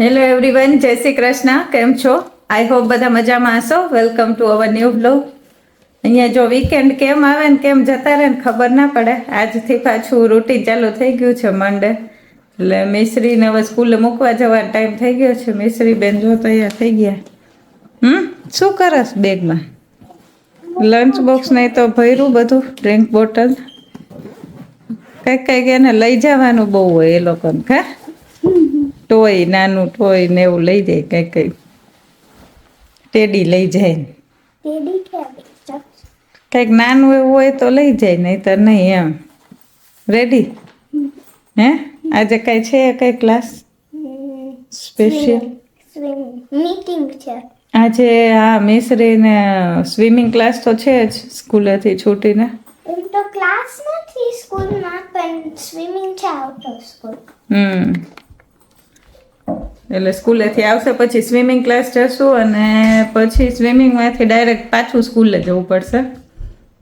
Hello everyone જય શ્રી કૃષ્ણ. કેમ છો? આઈ હોપ બધા મજામાં હશો. Welcome to our new blog અહીંયા જો વીકેન્ડ કેમ આવે ને કેમ જતા રહે ને ખબર ના પડે. આજથી પાછું રૂટીન ચાલુ થઈ ગયું છે મંડે. એટલે મિશ્રીને હવે સ્કૂલે મૂકવા જવાનો ટાઈમ થઈ ગયો છે. મિશ્રી બેન જો તૈયાર થઈ ગયા. હમ? શું કરસ બેગમાં? લંચ બોક્સ નહીં તો ભર્યું બધું ડ્રિંક બોટલ કંઈક કંઈક એને લઈ જવાનું બહુ હોય એ લોકોને ખા ટોય નાનું ટોય ને એવું લઈ જાય કંઈક. કંઈક ટેડી લઈ જાય. કંઈક નાનું એવું હોય તો લઈ જાય નહીં તો નહીં એમ. રેડી હે? આજે કઈ છે કઈ ક્લાસ સ્પેશિયલ મીટિંગ છે. આજે હા મિશ્રીને સ્વિમિંગ ક્લાસ તો છે જ સ્કૂલેથી છૂટીને. એમ તો ક્લાસ નથી સ્કૂલમાં પણ સ્વિમિંગ છે આઉટ ઓફ સ્કૂલ. હમ. એટલે સ્કૂલેથી આવશે, પછી સ્વિમિંગ ક્લાસ જશું અને પછી સ્વિમિંગમાંથી ડાયરેક્ટ પાછું સ્કૂલે જવું પડશે.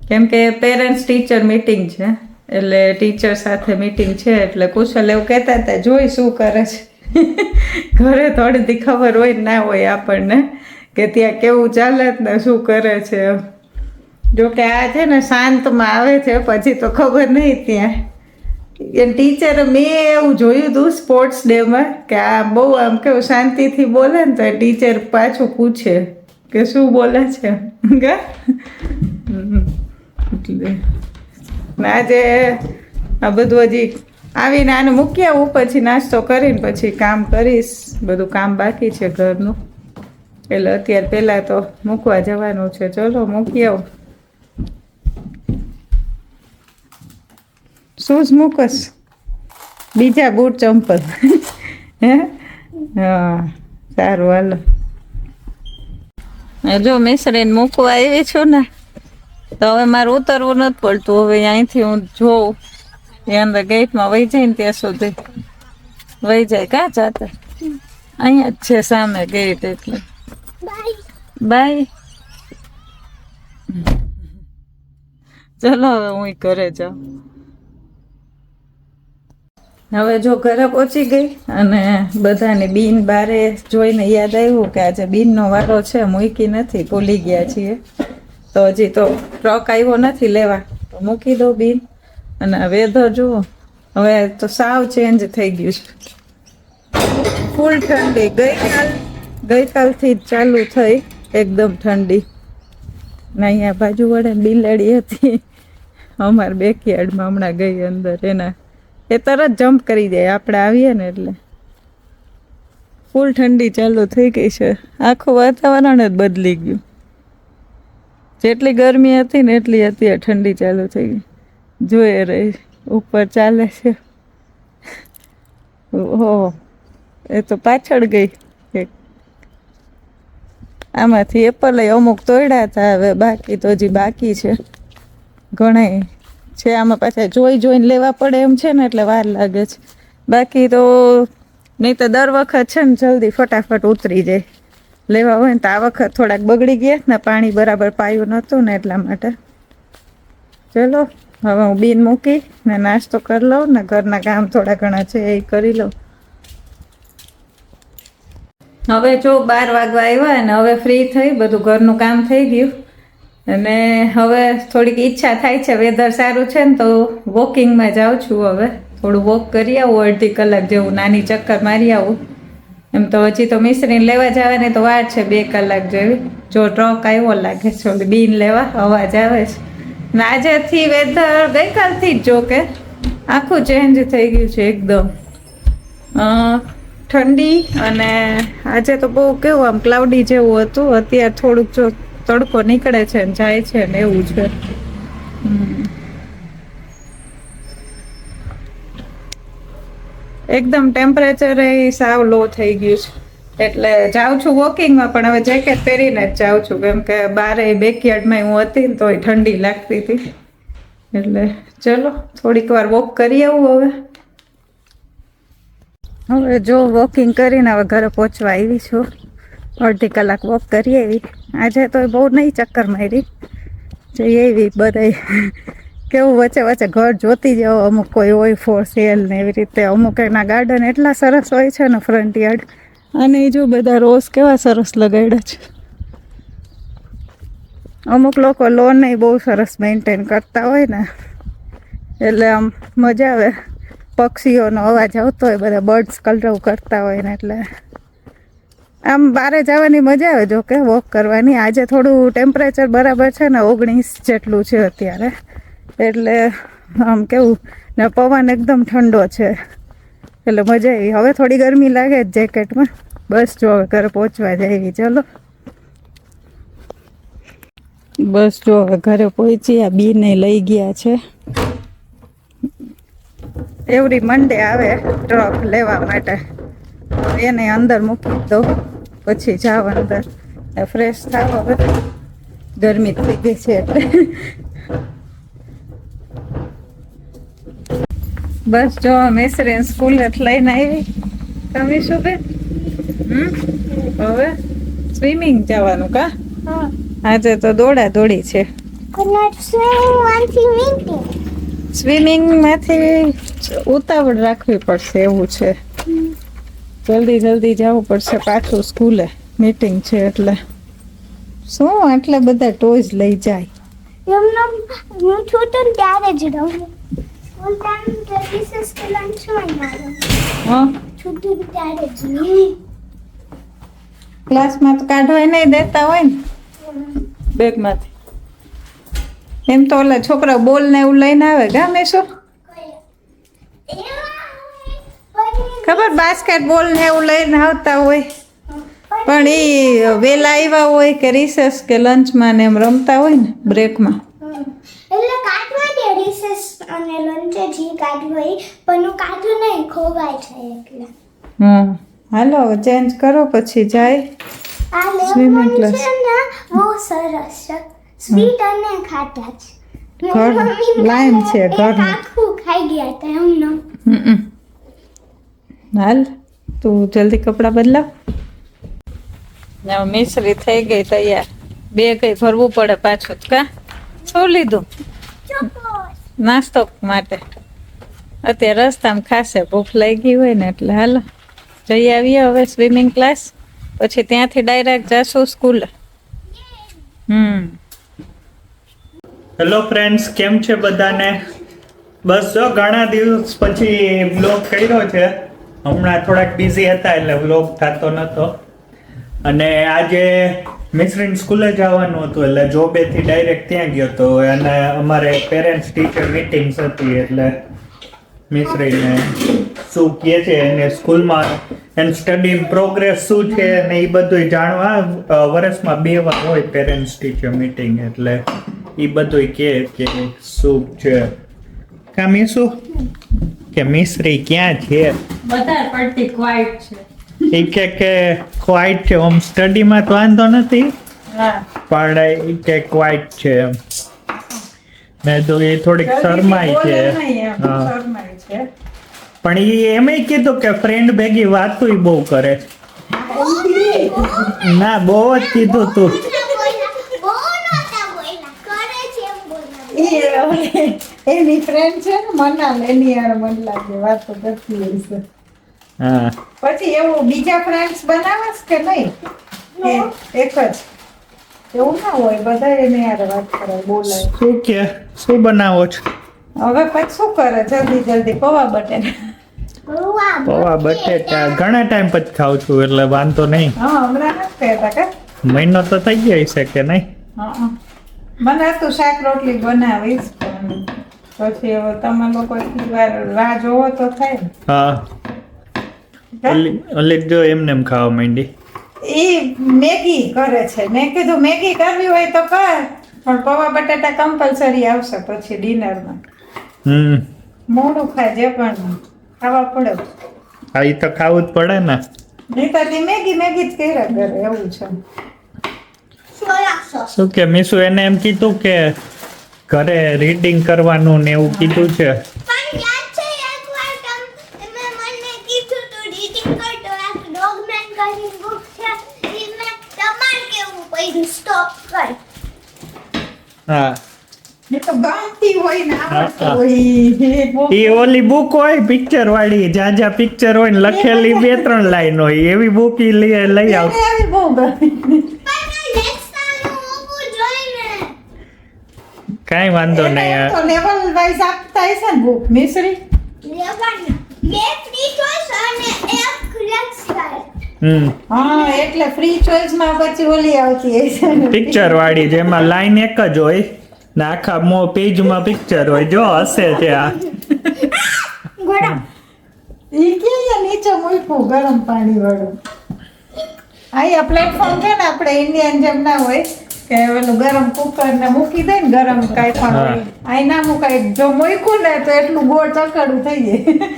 કેમ કે પેરેન્ટ્સ ટીચર મીટિંગ છે, એટલે ટીચર સાથે મીટિંગ છે, એટલે કુશલ એવું કહેતા હતા, જોઈ શું કરે છે? ઘરે થોડીથી ખબર હોય ના હોય આપણને, કે ત્યાં કેવું ચાલે ને શું કરે છે જો કે આ છે ને શાંતમાં આવે છે, પછી તો ખબર નહીં ત્યાં. ટીચર મેં એવું જોયું હતું સ્પોર્ટ્સ ડેમાં કે આ બહુ આમ કેવું શાંતિથી બોલે ને તો ટીચર પાછું પૂછે કે શું બોલે છે. એટલે આજે આ બધું હજી આવીને આને મૂકી આવું પછી નાસ્તો કરીને પછી કામ કરીશ. બધું કામ બાકી છે ઘરનું. એટલે અત્યારે પહેલાં તો મૂકવા જવાનું છે. ચલો મૂકી આવું શૂઝ મૂકસ. બીજા બૂટ ચંપલ. હે? હા, સારું, હાલો. જો મિશ્રીને મૂકવા આવી છું ને, તો હવે મારે ઉતરવું નથી પડતું. હવે અહીંથી હું જોઉં. ત્યાં અંદર ગેટમાં વહી જાય ને ત્યાં સુધી. વહી જાય. કાં જાતા? અહીંયા જ છે સામે ગેટ એટલે. બાય. ચલો, હવે હું ઘરે જાઉં. હવે જો ઘરે પહોંચી ગઈ અને બધાને બીન બારે જોઈને યાદ આવ્યું કે આજે બીનનો વારો છે, મૂકી નથી, ભૂલી ગયા છીએ. તો હજી તો ટ્રક આવ્યો નથી લેવા. તો મૂકી દો બીન. અને વેધર જુઓ, હવે તો સાવ ચેન્જ થઈ ગયું છે. ફૂલ ઠંડી. ગઈકાલ, ગઈકાલથી જ ચાલુ થઈ, એકદમ ઠંડી. ને અહીંયા બાજુ વડે બિલાડી હતી. અમાર બેકયાર્ડમાં હમણાં ગઈ અંદર એના એ તરત જમ્પ કરી જાય. આપણે આવીએ ને એટલે. ફૂલ ઠંડી ચાલુ થઈ ગઈ છે. આખું વાતાવરણ જ બદલી ગયું. જેટલી ગરમી હતી ને એટલી અત્યારે ઠંડી ચાલુ થઈ ગઈ. જોઈએ રહી ઉપર ચાલે છે. ઓહો, એ તો પાછળ ગઈ એક. આમાંથી એપલ અમુક તોડ્યા હતા, હવે બાકી તો હજી બાકી છે. ઘણાય. છે, આમાં પાછા જોઈ જોઈને લેવા પડે એમ છે ને, એટલે વાર લાગે છે. બાકી તો નહીં તો દર વખત છે ને જલ્દી ફટાફટ ઉતરી જાય. લેવા હોય ને તો આ વખત થોડાક બગડી ગયા ને, પાણી બરાબર પાયું નહોતું ને એટલા માટે. ચલો, હવે હું બીન મૂકી ને નાસ્તો કરી લઉં ને ઘરના કામ થોડા ઘણા છે એ કરી લઉં. હવે જો બાર વાગવા આવ્યા ને, હવે ફ્રી થઈ, બધું ઘરનું કામ થઈ ગયું. અને હવે થોડીક ઈચ્છા થાય છે વેધર સારું છે ને તો વોકિંગમાં જાઉં છું હવે. થોડું વોક કરી આવું, અડધી કલાક જેવું નાની ચક્કર મારી આવું. એમ તો હજી તો મિશ્રી લેવા જવાની તો વાર છે, બે કલાક જેવી. જો ટ્રક આવ્યો લાગે છે બીન લેવા, અવાજ આવે છે. ને આજેથી વેધર ગઈકાલથી જ જો કે, આખું ચેન્જ થઈ ગયું છે એકદમ. ઠંડી અને આજે તો બહુ કેવું આમ ક્લાઉડી જેવું હતું. અત્યારે થોડુંક જો તડકો નીકળે છે ને જાય છે ને એવું છે. એકદમ ટેમ્પરેચર એ સાવ લો થઈ ગયું છે. એટલે જાઉં છું વોકિંગમાં પણ હવે જેકેટ પહેરીને જ જાઉં છું. કેમ કે બારે બેકયાર્ડમાં હું હતી ને તોય ઠંડી લાગતી હતી. એટલે ચલો, થોડીક વાર વોક કરી આવું હવે. હવે જો વોકિંગ કરીને હવે ઘરે પહોંચવા આવી છું. અડધી કલાક વોક કરી આવી. આજે તો બહુ નહીં ચક્કર મારી. જઈ આવી બધાય કેવું વચ્ચે વચ્ચે ઘર જોતી જાઓ અમુક કોઈ હોય ફોર સેલ ને એવી રીતે. અમુક એના ગાર્ડન એટલા સરસ હોય છે ને ફ્રન્ટ યાર્ડ અને એ જો બધા રોઝ કેવા સરસ લગાડ્યા છે. અમુક લોકો લોન બહુ સરસ મેન્ટેન કરતા હોય ને. એટલે આમ મજા આવે. પક્ષીઓનો અવાજ આવતો હોય, બધા બર્ડ્સ કલરવ કરતા હોય ને એટલે. આમ બારે જવાની મજા આવે જો કે વોક કરવાની. આજે થોડું ટેમ્પરેચર બરાબર છે ને ઓગણીસ જેટલું છે અત્યારે. એટલે આમ કેવું, ને પવન એકદમ ઠંડો છે. એટલે મજા આવી. હવે થોડી ગરમી લાગે જ જેકેટમાં બસ જો હવે ઘરે પહોંચવા જાય ચલો. બસ જો હવે ઘરે પહોંચી આ બીને લઈ ગયા છે. એવરી મંડે આવે ટ્રક લેવા માટે. એને અંદર મૂકી દો પછી જાવ અંદર ફ્રેશ થાવ હવે. ગરમી થઈ ગઈ છે એટલે. બસ જો મિસરીન સ્કૂલે લઈને આવી તમે શું બે હમ? હવે સ્વિમિંગ જવાનું કા? હા. આજે તો દોડા દોડી છે સ્વિમિંગમાંથી ઉતાવળ રાખવી પડશે એવું છે. જલ્દી જલ્દી જવું પડશે પાછું સ્કૂલે. મીટિંગ છે એટલે. શું આટલા બધા ટોયઝ લઈ જાય? એમનો હું ત્યારે જ રહું. ટાઈમ કે હા? છૂટું ત્યારે જ ક્લાસમાં તો કાઢવાય નહીં દેતા હોય ને. બેગમાંથી. એમ તો ઓલા છોકરા બોલ ને એવું લઈને આવે ગામે શું ખબર બાસ્કેટબોલ ને એવું લઈને આવતા હોય. પણ એ વેલા આવ્યા હોય કે રિસેસ કે લંચમાં ને એમ રમતા હોય ને બ્રેકમાં એટલે કાઢવા દે રિસેસ અને લંચે જી કાઢવું હોય પણ હું કાઢું નહીં ખોવાય છે એટલે. હમ. હાલો ચેન્જ કરો પછી જાય. આ છે ને બહુ સરસ છે. સ્વીટ અને ખાટા છે. ઘર- મારી છે, એક આખું ખાઈ ગયા હતા એમનો. હમ. હાલ તું જલ્દી કપડાં બદલાવ. મિશ્રી થઈ ગઈ તૈયાર. બે કઈ ભરવું પડે પાછું કા? શું લીધું? નાસ્તો માટે. અત્યારે રસ્તામાં ખાસે ભૂખ લાગી હોય ને એટલે હાલો જઈ આવીએ હવે સ્વિમિંગ ક્લાસ. પછી ત્યાંથી ડાયરેક્ટ જશું સ્કૂલ. હમ. હેલો ફ્રેન્ડ્સ કેમ છે બધાને? બસ જો ઘણા દિવસ પછી બ્લોગ કર્યો છે. હમણાં થોડાક બિઝી હતા એટલે વ્લોગ થતો નહોતો અને આજે મિશ્રીન સ્કૂલે જવાનું હતું એટલે જોબેથી ડાયરેક્ટ ત્યાં ગયો તો અને અમારે પેરેન્ટ્સ ટીચર મિટિંગ્સ હતી એટલે મિશ્રીને શું કહે છે એને સ્કૂલમાં એન સ્ટડી પ્રોગ્રેસ શું છે ને એ બધું જાણવા વર્ષમાં બે વાર હોય પેરેન્ટ્સ ટીચર મીટિંગ એટલે એ બધું કહે કે શું છે. કા મીસુ કે મિશ્રી ક્યાં છે? વધારે પડતી ક્વાઇટ છે. એ કે કે ક્વાઇટ છે આમ સ્ટડીમાં તો વાંધો નથી. પણ એ કે ક્વાઇટ છે એમ. મેં તો એ થોડીક શરમાઈ છે. હા. પણ એ એમ કીધું કે ફ્રેન્ડ ભેગી વાતો બહુ કરે. ના બહુ જ કીધું તું. એની ફ્રેન્ડ છે ને મનાલ એની યાર મન લાગે વાતો કરતી હોય છે. હા. પછી એવું બીજા ફ્રેન્ડ્સ બનાવસ કે નહીં? એક જ. એવું ના હોય બધા એને યાર વાત કરે બોલાય શું કે? શું બનાવો છો? હવે પછી શું કરે? જલ્દી જલ્દી પૌવા બટેટા. પૌવા બટેટા. ઘણા ટાઈમ પછી ખાઉં છું એટલે વાંધો નહીં. હા હમણાં નથી કહેતા કે. મહિનો તો થઈ ગયો છે કે નહીં? હા હા. મને હતું શાક રોટલી બનાવીશ પણ પછી હવે તમે લોકો એટલી વાર રાહ જોવો તો થાય. હા. ઓલી ઓલી જો એમને એમ ખાવા માંડી. એ મેગી કરે છે. મેં કીધું મેગી કરવી હોય તો કર પણ પૌવા બટાટા કમ્પલસરી આવશે પછી ડિનરમાં હમ. મોડું ખાય જે પણ ખાવા પડે. હા એ તો ખાવું જ પડે ને. નહીં તો તે મેગી મેગી જ કર્યા કરે એવું છે. શું કે મીસુ એને એમ કીધું કે ઘરે રીડિંગ કરવાનું ને એવું કીધું છે. ઓલી બુક હોય પિક્ચર વાળી જ્યાં જ્યાં પિક્ચર હોય ને લખેલી બે ત્રણ લાઈન હોય એવી બુક ઈ લઈ લઈ આવ એને આવી બહુ ગમી પણ next time હોવું જોઈએ ને. કાંઈ વાંધો નહીં તો લેવલ વાઇઝ આપતા હશે ને બુક મિશ્રી. હમ હા એટલે ફ્રી ચોઇસમાં પછી ઓલી આવતી હશે ને. પિક્ચર વાળી જેમાં લાઈન એક જ હોય ને આખા મો પેજમાં પિક્ચર હોય જો હશે છે આ ઘોડા. ઈ કે નીચે મૂક્યું ગરમ પાણી વાળું અહીંયા પ્લેટફોર્મ છે ને આપણે ઇન્ડિયન જેમ ના હોય કે ઓલું ગરમ કુકર ને મૂકી દે ને ગરમ કાંઈ પણ. હોય. અહીં ના મુકાય જો મૂક્યું ને તો એટલું ગોળ ચકડું થઈ જાય.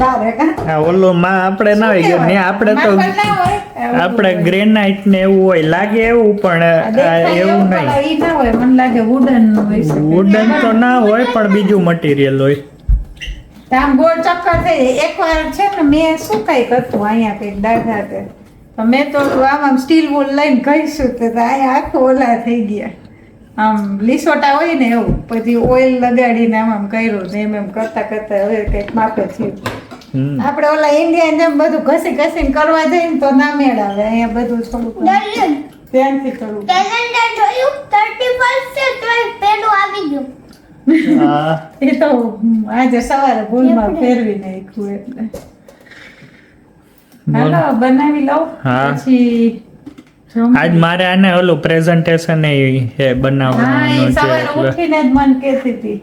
બારે કાં? આ ઓલું માં આપણે ના હોય ને આપણે તો માપન ના હોય. એવું આપણે ગ્રેનાઇટ ને એવું હોય લાગે એવું પણ એવું નહીં. મને લાગે વુડન હોય. વુડન તો ના હોય પણ બીજું મટીરિયલ હોય. આમ ગોળ ચક્કર થઈ જાય. એકવાર છે ને મેં શું કઈ કરતું અહીંયા કંઈક દાદા મેં તો આમ આમ સ્ટીલ વોલ લઈને કહીશું તો આય આખો ઓલા થઈ ગયા. આમ લીસોટા હોય ને એવું પછી ઓઇલ લગાડીને આમ આમ કર્યું ને એમ એમ કરતા કરતા હવે કંઈક માપે થયું. આપણે ઓલા ઇન્ડિયા જેમ બધું ઘસી ઘસીને કરવા જઈએ ને તો ના મેળ આવે અહીંયા બધું થોડું. ધ્યાનથી કરવું કેલેન્ડર જોયું? 31 છે તો પેલું આવી ગયું. એ તો આજે સવારે ભૂલમાં ફેરવી નાખ્યું એટલે. હાલો બનાવી લઉં હા. પછી આજ મારે આને ઓલું પ્રેઝન્ટેશન એ હે હા એ બનાવવાનું છે સવારે ઉઠીને જ મન કહેતી હતી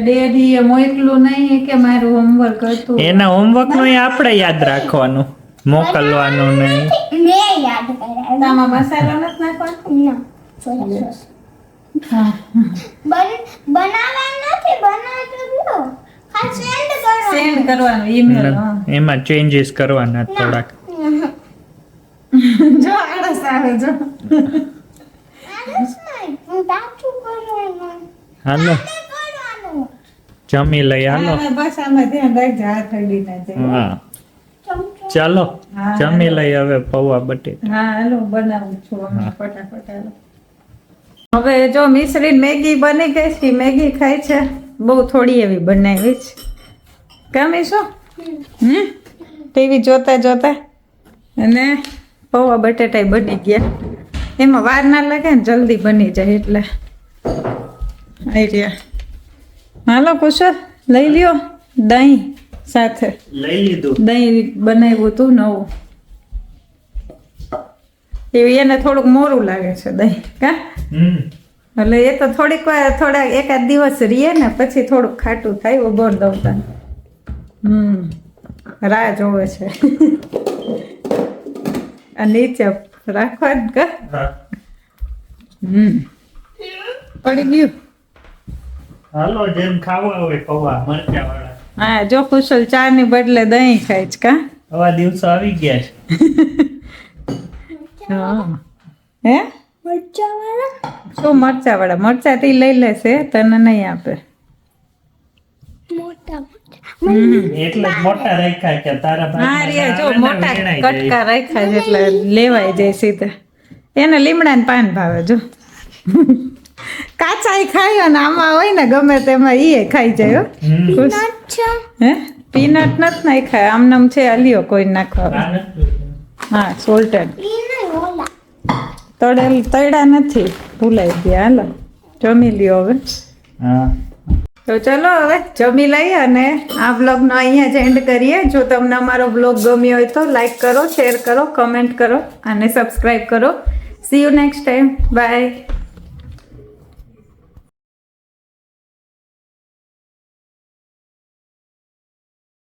ડેડી એ મોકલું નહીં કે મારું હોમવર્ક હતું. એના હોમવર્કનું આપણે યાદ રાખવાનું મોકલવાનું નહીં. મેં યાદ કર્યા આમાં મસાલો નથી નાખવાનો? ના નથી સેન્ડ કરવાનો ઈમેલ એમાં ચેન્જીસ કરવાના થોડાક. જો આળસ આવે જો. હાલો જમી લઈ હાલો. હા, બસ આમાં ધ્યાન રાખજો હાથ અડી ના જાય હા ચાલો જમી લઈ હવે પૌવા બટેટા. હા હાલો બનાવું છું ફટાફટ હાલો. હવે જો મિશ્રી મેગી બની ગઈ છે મેગી ખાય છે. બહુ થોડી એવી બનાવી છે. ગમે શું? હમ? ટીવી જોતા જોતા અને પૌવા બટેટા બની ગયા. એમાં વાર ના લાગે ને જલ્દી બની જાય એટલે. આઈ રહ્યા. હાલો કુશળ લઈ લ્યો દહીં સાથે. લઈ લીધું. દહીં બનાવ્યું હતું નવું. એવી એને થોડુંક મોરું લાગે છે દહીં. કા? એટલે એ તો થોડીક વાર થોડા એકાદ દિવસ રહીએ ને પછી થોડુંક ખાટું થાય ઉભોર દઉં તને હમ રાહ જોવે છે. નીચે રાખવા જ કા? હમ. પડી ગયું. હાલો જેમ ખાવા હોય પૌવા મરચા વાળા હા જો કુશલ ચા ની બદલે દહીં ખાય છે કા? આવા દિવસો આવી ગયા છે. હા. હે? મરચાંવાળા? શું મરચા વાળા મરચા થી લઈ લેશે તને નહીં આપે. મોટા મોટા. એટલે મોટા રાખ્યા કે તારા હા રે જો મોટા કટકા રાખ્યા છે એટલે લેવાય જાય સીધા. એને લીમડા ને પાન ભાવે જો. કાચાઈ ખાય અને આમાં હોય ને ગમે તેમાં ઈ ખાઈ જાય હો. પીનટ નથી નાખાય. આમ નામ છે અલિયો કોઈ નાખવા હા સોલ્ટેડ. તળેલ તળ્યા નથી. ભૂલાઈ ગયા. હાલો જમી લ્યો હવે. હા. તો ચલો હવે જમી લઈએ અને આ બ્લોગનો અહીંયા જ એન્ડ કરીએ. જો તમને અમારો બ્લોગ ગમ્યો હોય તો લાઈક કરો શેર કરો કમેન્ટ કરો અને સબસ્ક્રાઈબ કરો. See you next time bye